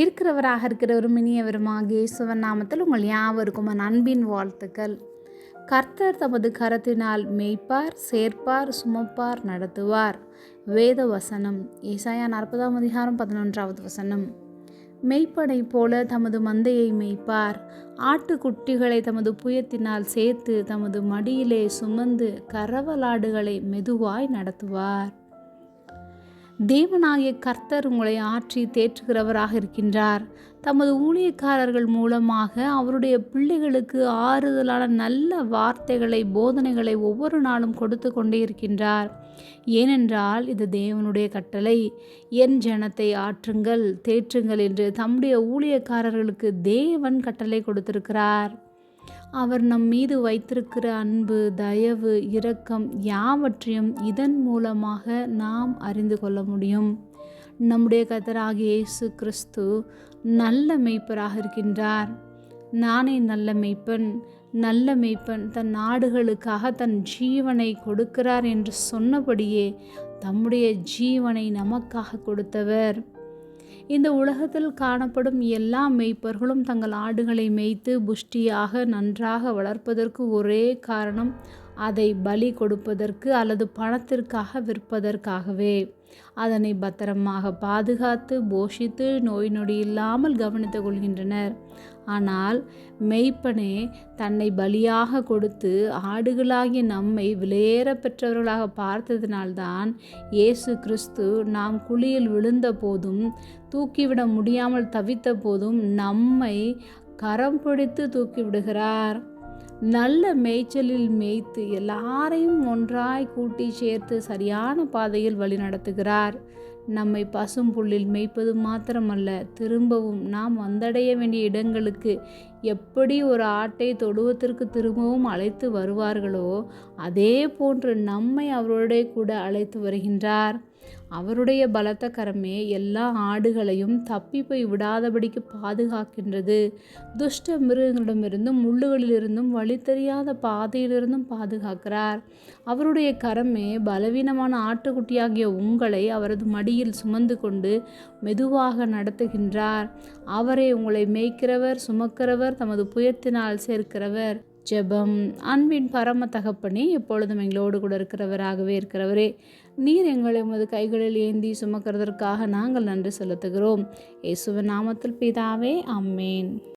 இருக்கிறவராக இருக்கிறவரும் இனியவருமாக இயேசுவன் நாமத்தில் உங்கள் யாவருக்கும் அன்பின் வாழ்த்துக்கள். கர்த்தர் தமது கரத்தினால் மேய்ப்பார் சேர்ப்பார் சுமப்பார் நடத்துவார். வேத வசனம் ஏசாயா நாற்பதாம் அதிகாரம் பதினொன்றாவது வசனம். மெய்ப்பனை போல தமது மந்தையை மேய்ப்பார். ஆட்டுக்குட்டிகளை தமது புயத்தினால் சேர்த்து தமது மடியிலே சுமந்து கரவலாடுகளை மெதுவாய் நடத்துவார். தேவனாகிய கர்த்தர் உங்களை ஆற்றி தேற்றுகிறவராக இருக்கின்றார். தமது ஊழியக்காரர்கள் மூலமாக அவருடைய பிள்ளைகளுக்கு ஆறுதலான நல்ல வார்த்தைகளை போதனைகளை ஒவ்வொரு நாளும் கொடுத்து கொண்டே இருக்கின்றார். ஏனென்றால் இது தேவனுடைய கட்டளை. என் ஜனத்தை ஆற்றுங்கள் தேற்றுங்கள் என்று தம்முடைய ஊழியக்காரர்களுக்கு தேவன் கட்டளை கொடுத்திருக்கிறார். அவர் நம் மீது வைத்திருக்கிற அன்பு தயவு இரக்கம் யாவற்றையும் இதன் மூலமாக நாம் அறிந்து கொள்ள முடியும். நம்முடைய கத்தராகிய இயேசு கிறிஸ்து நல்ல மெய்ப்பராக இருக்கின்றார். நானே நல்ல மெய்ப்பன். நல்ல மெய்ப்பன் தன் நாடுகளுக்காக தன் ஜீவனை கொடுக்கிறார் என்று சொன்னபடியே தம்முடைய ஜீவனை நமக்காக கொடுத்தவர். இந்த உலகத்தில் காணப்படும் எல்லா மெய்ப்பர்களும் தங்கள் ஆடுகளை மேய்த்து புஷ்டியாக நன்றாக வளர்ப்பதற்கு ஒரே காரணம் அதை பலி கொடுப்பதற்கு அல்லது பணத்திற்காக விற்பதற்காகவே. அதனை பத்திரமாக பாதுகாத்து போஷித்து நோய் நொடி இல்லாமல் கவனித்துக் கொள்கின்றனர். ஆனால் மெய்ப்பனே தன்னை பலியாக கொடுத்து ஆடுகளாகிய நம்மை விலையேற பெற்றவர்களாக பார்த்ததினால்தான் இயேசு கிறிஸ்து நாம் குழியில் விழுந்த போதும் தூக்கிவிட முடியாமல் தவித்த போதும் நம்மை கரம் பிடித்து தூக்கி விடுகிறார் நல்ல மேய்ச்சலில் மேய்த்து எல்லாரையும் ஒன்றாய் கூட்டி சேர்த்து சரியான பாதையில் வழிநடத்துகிறார் நம்மை பசும் புல்லில் மேய்ப்பது மாத்திரமல்ல திரும்பவும் நாம் வந்தடைய வேண்டிய இடங்களுக்கு எப்படி ஒரு ஆட்டை தொடுவதற்கு திரும்பவும் அழைத்து வருவார்களோ அதே போன்று நம்மை அவருடைய கூட அழைத்து வருகின்றார். அவருடைய பலத்த கரமே எல்லா ஆடுகளையும் தப்பி போய் விடாதபடிக்கு பாதுகாக்கின்றது. துஷ்ட மிருகங்களிடமிருந்தும் முள்ளுகளிலிருந்தும் வழி தெரியாத பாதையிலிருந்தும் பாதுகாக்கிறார். அவருடைய கரமே பலவீனமான ஆட்டுக்குட்டியாகிய உங்களை அவரது மடியில் சுமந்து கொண்டு மெதுவாக நடத்துகின்றார். அவரை உங்களை மேய்க்கிறவர் சுமக்கிறவர் தமது புயத்தினால் சேர்க்கிறவர். ஜெபம் அன்பின் பரம தகப்பனே எப்பொழுதும் எங்களோடு கூட இருக்கிறவராகவே இருக்கிறவரே நீர் எங்களை உமது கைகளில் ஏந்தி சுமக்கிறதற்காக நாங்கள் நன்றி செலுத்துகிறோம். இயேசுவ நாமத்தில் பிதாவே அம்மேன்.